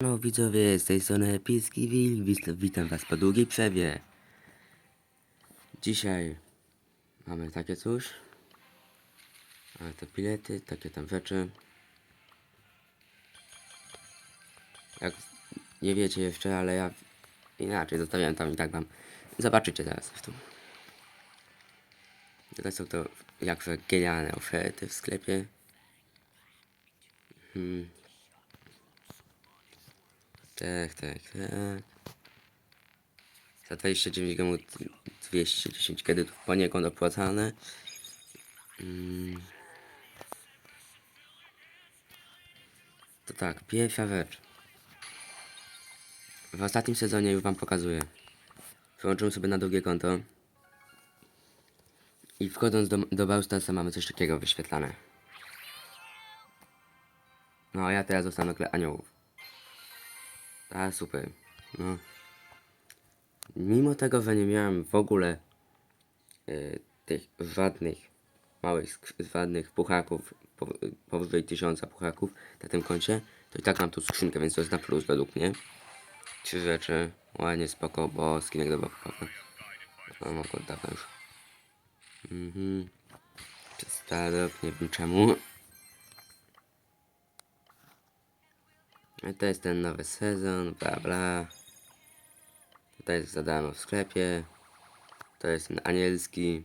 No widzowie, z tej strony Epicki Wit- witam was po długiej przerwie. Dzisiaj mamy takie coś. Ale to bilety, takie tam rzeczy. Jak nie wiecie jeszcze, ale ja inaczej zostawiałem tam i tak wam. Zobaczycie zaraz w tym. Teraz są to jakże genialne oferty w sklepie. Hmm. Tak, tak, tak. Za 29 gramów 210 kredytów poniekąd opłacalne. Mm. To tak, pierwsza rzecz. W ostatnim sezonie już wam pokazuję. Przełączymy sobie na drugie konto. I wchodząc do, do Brawl Starsa mamy coś takiego wyświetlane. No, a ja teraz dostanę kle aniołów. A super. No. Mimo tego, że nie miałem w ogóle y, tych żadnych małych, żadnych puchaków, po, powyżej tysiąca puchaków na tym koncie, to i tak mam tu skrzynkę, więc to jest na plus według mnie. Trzy rzeczy, ładnie spoko, bo skinek do puchaka. No, to dawno już. Mhm. Startup, nie wiem czemu. To jest ten nowy sezon, bla bla. Tutaj jest za darmo w sklepie. To jest ten anielski.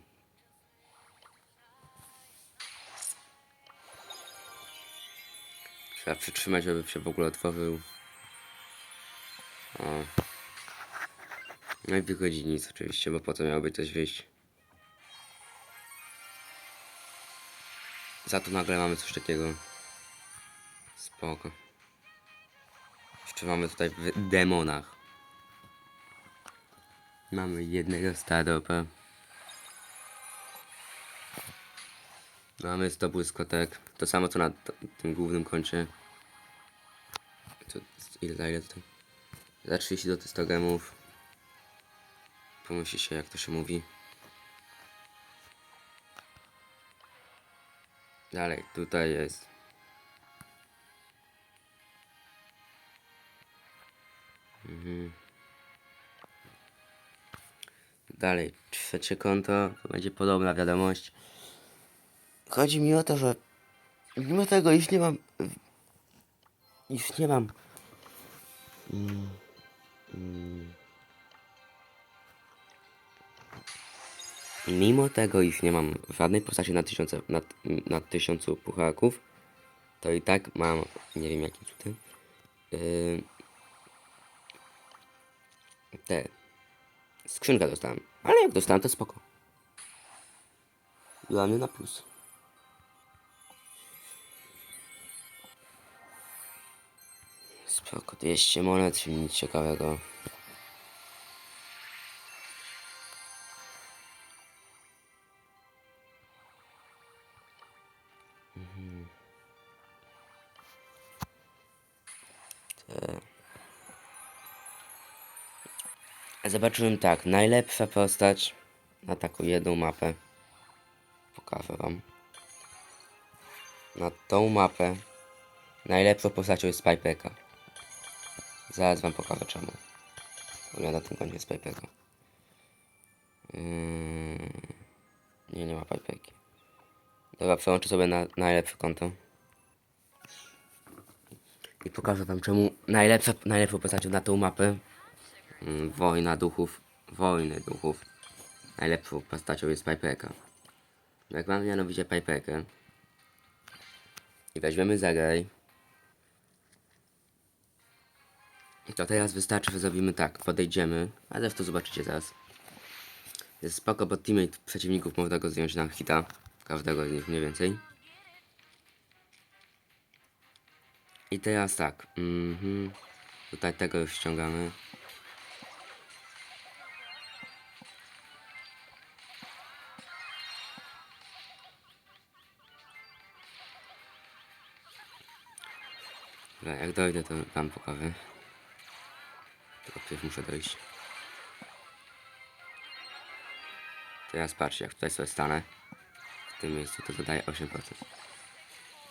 Trzeba przytrzymać, żeby się w ogóle otworzył. O. No i wychodzi nic oczywiście, bo po co miałoby coś wyjść. Za to nagle mamy coś takiego. Spoko. Jeszcze mamy tutaj w demonach. Mamy jednego staropa. Mamy 100 błyskotek. To samo co na tym głównym koncie. To, ile za ile to? Za 30 do 100 gemów. Pomyśli się jak to się mówi. Dalej, tutaj jest. Mhm. Dalej, trzecie konto, to będzie podobna wiadomość. Chodzi mi o to, że mimo tego, iż nie mam. Już nie mam. Mimo tego, iż nie mam żadnej postaci na, tysiące, na, na tysiącu puchaków, to i tak mam, nie wiem jakim cudem, yy, te skrzynkę dostałem. Ale jak dostałem, to spoko. Dla mnie na plus. Spoko, 200 monet, czyli nic ciekawego. Mhm. Te- Zobaczyłem tak, najlepsza postać na taką jedną mapę. Pokażę wam. Na tą mapę najlepszą postacią jest Spypeka. Zaraz wam pokażę czemu. Ja na tym koncie Spypeka. Yy... Nie, nie ma Spypeki. Dobra, przełączę sobie na najlepsze konto. I pokażę wam czemu najlepsza, najlepszą postacią na tą mapę Wojna duchów, wojny duchów. Najlepszą postacią jest Pipeka. Jak mamy mianowicie Pipekę i weźmiemy zagraj, to teraz wystarczy, że zrobimy tak, podejdziemy, a zresztą zobaczycie zaraz. Jest spoko, bo teammate przeciwników można go zdjąć na hita, każdego z nich mniej więcej. I teraz tak, mhm, tutaj tego już ściągamy. Dobra, jak dojdę, to wam pokażę. Tylko pierw muszę dojść. Teraz patrzcie, jak tutaj sobie stanę. W tym miejscu to dodaje 8%.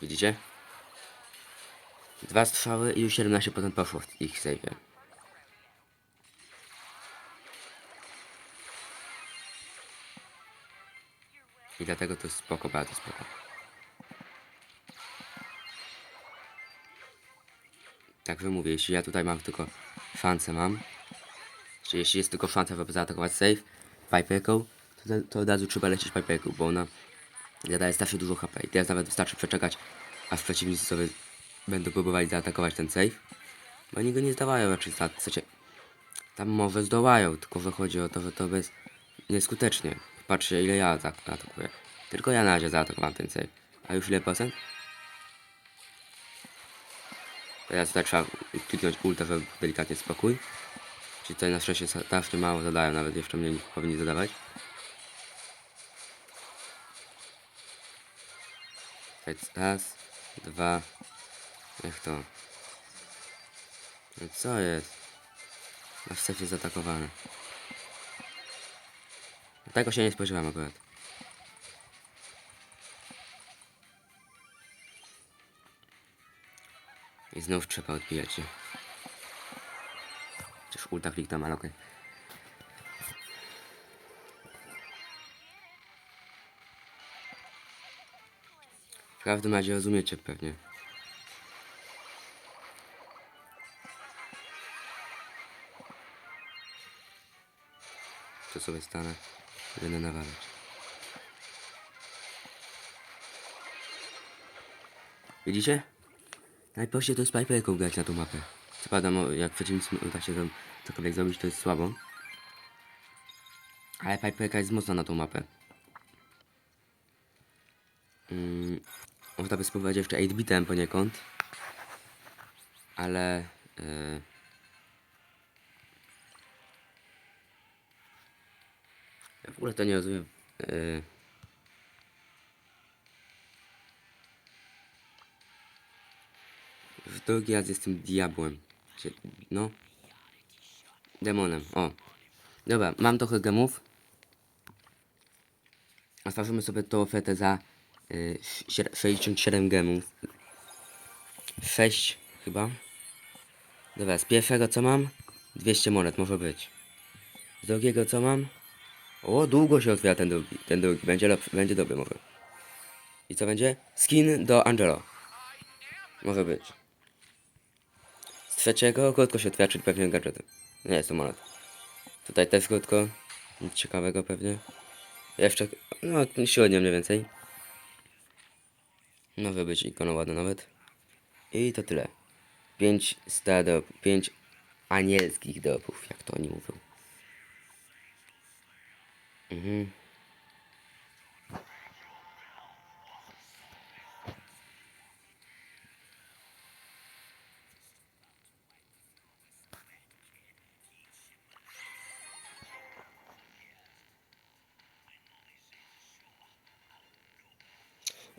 Widzicie? Dwa strzały i już 17% poszło w ich save'ie. I dlatego to jest spoko, bardzo spoko. Tak wy mówię, jeśli ja tutaj mam tylko szansę mam, czy jeśli jest tylko szansa, żeby zaatakować save pipeką, to, to od razu trzeba lecieć pipeką, bo ona zadaje strasznie dużo HP i teraz nawet wystarczy przeczekać, aż przeciwnicy sobie będą próbowali zaatakować ten save, bo oni go nie zdawają raczej, za- tam może zdołają, tylko że chodzi o to, że to bez nieskutecznie. Patrzcie ile ja atak- atakuję. Tylko ja na razie zaatakowałem ten save. A już ile procent? Teraz tutaj trzeba kliknąć ulta, żeby delikatnie spokój. Czyli tutaj na szczęście strasznie mało zadają, nawet jeszcze mniej niż powinni zadawać. Więc raz, dwa, jak to? No co jest? Nasz sef jest zaatakowany. Tego się nie spodziewałem akurat. I znów trzeba odbijać się. Chociaż ulta kliknąłem, ale okej. W każdym razie rozumiecie pewnie. To sobie stanę. Będę nawalać. Widzicie? Najprościej to jest pipeką grać na tą mapę. Co prawda, mo- jak przeciwnicy uda się tam cokolwiek zrobić, to jest słabo. Ale pipeka jest mocna na tą mapę. Mm, można by spróbować jeszcze 8-bitem poniekąd. Ale... Yy, ja w ogóle to nie rozumiem. Yy, w drugi jestem diabłem. No. Demonem, o. Dobra, mam trochę gemów. Otworzymy sobie tą ofertę za y, sied- 67 gemów. 6 chyba. Dobra, z pierwszego co mam? 200 monet może być. Z drugiego co mam? O, długo się otwiera ten drugi. Ten drugi. Będzie, lep- będzie dobry może. I co będzie? Skin do Angelo. Może być. Trzeciego krótko się otwiera, czyli pewnie gadżety. Nie jest to monet. Tutaj też krótko. Nic ciekawego pewnie. Jeszcze, no średnio mniej więcej. Może być ikona ładna nawet. I to tyle. 5 stado, 5 anielskich dopów, jak to oni mówią. Mhm.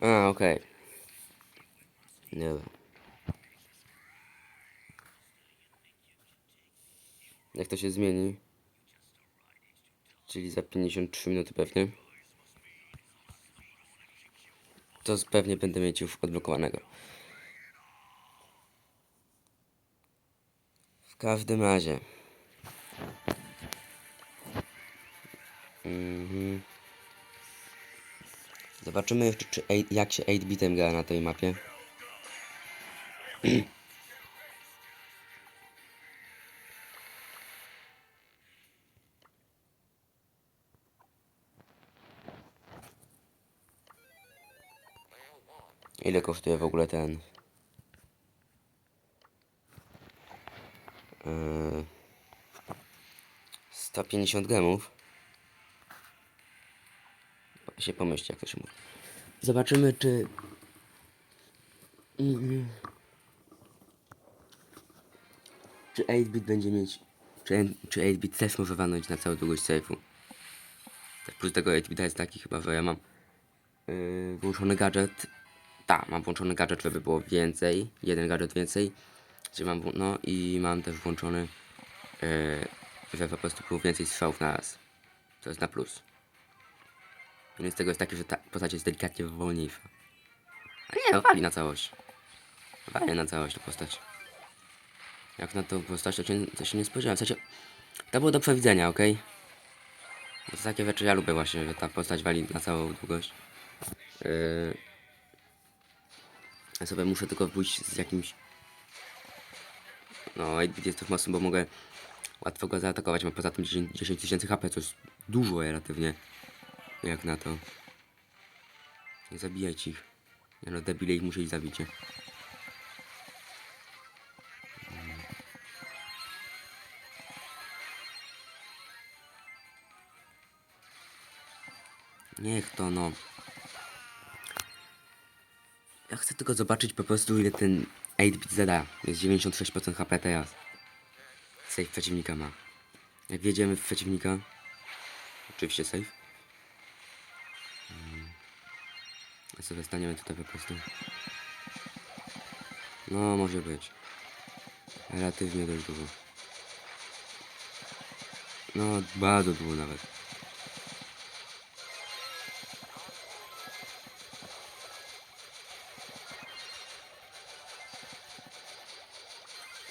A, okej. Dobra. Jak to się zmieni? Czyli za 53 minuty pewnie. To pewnie będę mieć już odblokowanego. W każdym razie. Mhm. Zobaczymy jeszcze, czy, eight- jak się 8-bitem gra na tej mapie. Ile kosztuje w ogóle ten? Yy, 150 gemów. Się pomyśli, jak to się mówi. Zobaczymy, czy... Czy 8-bit będzie mieć... Czy, czy 8-bit też może walnąć na całą długość sejfu. Tak, plus tego 8-bita jest taki chyba, że ja mam yy, włączony gadżet. Tak, mam włączony gadżet, żeby było więcej. Jeden gadżet więcej. Gdzie mam, no i mam też włączony, yy, że po prostu było więcej strzałów na raz. To jest na plus. Minus tego jest taki, że ta postać jest delikatnie wolniejsza. A nie, no wali na całość. Fajnie na całość ta postać. Jak na tą postać, to się, to się nie spodziewałem. W sensie, to było do przewidzenia, ok? To takie rzeczy ja lubię właśnie, że ta postać wali na całą długość. Yy... Ja sobie muszę tylko pójść z jakimś... No, 8 jest to mocno, bo mogę łatwo go zaatakować. Mam poza tym 10 10 tysięcy HP, co jest dużo relatywnie. Jak na to. Nie zabijajcie ich. Ja no debile ich muszę ich zabić. nie? Niech to no. Ja chcę tylko zobaczyć po prostu ile ten 8-bit zada. Jest 96% HP teraz. Save przeciwnika ma. Jak wjedziemy w przeciwnika. Oczywiście save. Sobie staniemy tutaj po prostu. No, może być. Relatywnie dość dużo. No, bardzo długo nawet.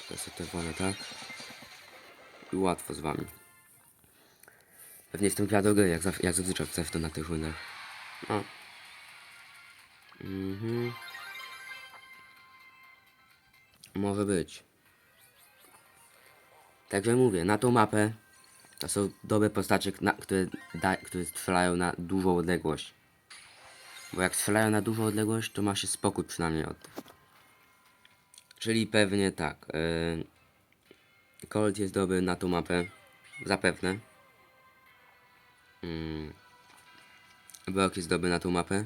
To jest czerwone, tak? I łatwo z wami. Pewnie jestem gry, jak, jak zazwyczaj w to na tych runach. No. Mhm. Może być. Także mówię, na tą mapę to są dobre postacie, na, które, da, które strzelają na dużą odległość. Bo jak strzelają na dużą odległość, to ma się spokój przynajmniej od. Czyli pewnie tak. Yy, Colt jest dobry na tą mapę. Zapewne. Mm. Brock jest dobry na tą mapę.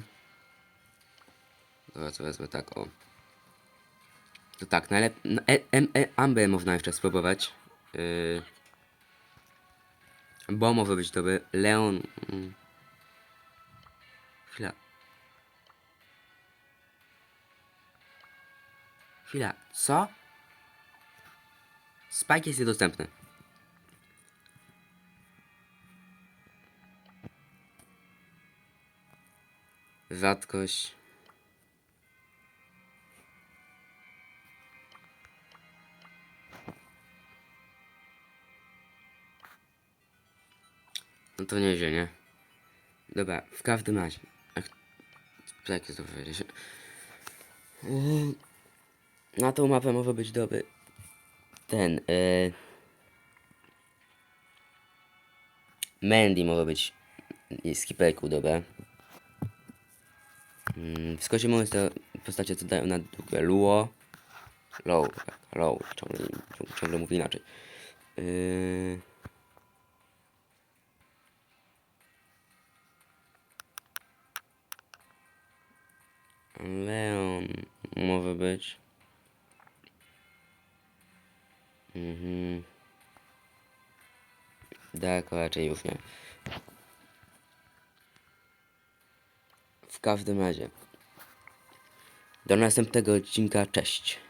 Co wezmę tak, o. To tak, najlepiej. E, em- e, Amber można jeszcze spróbować. Yy. Bo może być dobry. Leon. Mm. Chwila. Chwila, co? Spike jest niedostępny. Rzadkość. No to nieźle, nie? Dobra, w każdym razie. Jak jest to powiedzieć? Yy, Na tą mapę może być dobry. Ten, yy... Mandy może być skiperku, dobra. Mm, w skocie mówiąc to postacie co dają na długie Luo. Low, tak, low, ciągle, ciągle, mówię inaczej. Yy... być. Mhm. Daleko raczej już nie. W każdym razie. Do następnego odcinka, cześć.